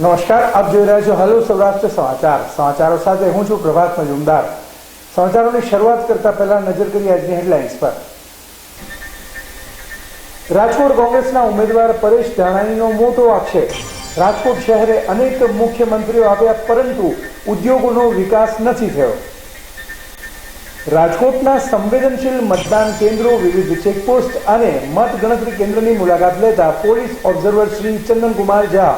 નમસ્કાર, આપ જોઈ રહ્યા છો હલો સૌરાષ્ટ્ર સમાચાર. સમાચારો સાથે હું છું પ્રભાત મજુમદાર સમાચારોની શરૂઆત કરતા પહેલા નજર કરી આજની હેડલાઇન્સ પર. રાજકોટ કોંગ્રેસના ઉમેદવાર પરેશ ધાનાણીનો મોટો આક્ષેપ. રાજકોટ શહેરે અનેક મુખ્યમંત્રીઓ આવ્યા પરંતુ ઉદ્યોગોનો વિકાસ નથી થયો. રાજકોટના સંવેદનશીલ મતદાન કેન્દ્રો, વિવિધ ચેકપોસ્ટ અને મતગણતરી કેન્દ્રની મુલાકાત લેતા પોલીસ ઓબ્ઝર્વર શ્રી ચંદનકુમાર ઝા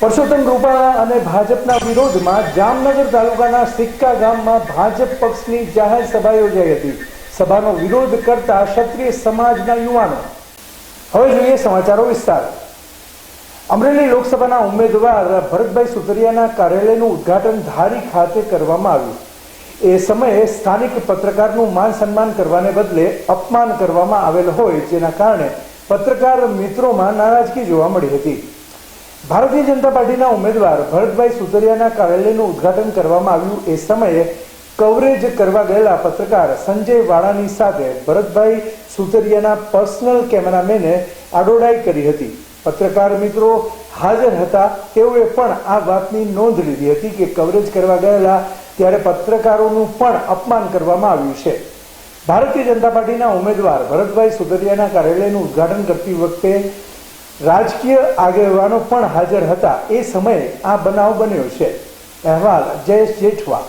પરસોત્તમ રૂપાલા અને ભાજપના વિરોધમાં જામનગર તાલુકાના સિક્કા ગામમાં ભાજપ પક્ષની જાહેર સભા યોજાઈ હતી. સભાનો વિરોધ કરતા ક્ષત્રિય સમાજના યુવાનો. હવે જોઈએ સમાચારો વિસ્તાર. અમરેલી લોકસભાના ઉમેદવાર ભરતભાઈ સુતરિયાના કાર્યાલયનું ઉદ્ઘાટન ધારી ખાતે કરવામાં આવ્યું. એ સમયે સ્થાનિક પત્રકારનું માન સન્માન કરવાને બદલે અપમાન કરવામાં આવેલ હોય જેના કારણે પત્રકાર મિત્રોમાં નારાજગી જોવા મળી હતી. ભારતીય જનતા પાર્ટીના ઉમેદવાર ભરતભાઈ સુતરિયાના કાર્યાલયનું ઉદઘાટન કરવામાં આવ્યું એ સમયે કવરેજ કરવા ગયેલા પત્રકાર સંજય વાળાની સાથે ભરતભાઈ સુતરિયાના પર્સનલ કેમેરામેને આડોડાઈ કરી હતી. પત્રકાર મિત્રો હાજર હતા, તેઓએ પણ આ વાતની નોંધ લીધી હતી કે કવરેજ કરવા ગયેલા ત્યારે પત્રકારોનું પણ અપમાન કરવામાં આવ્યું છે. ભારતીય જનતા પાર્ટીના ઉમેદવાર ભરતભાઈ સુતરિયાના કાર્યાલયનું ઉદ્ઘાટન કરતી વખતે રાજકીય આગેવાનો પણ હાજર હતા. એ સમયે આ બનાવ બન્યો છે. અહેવાલ જયેશ જેઠવા.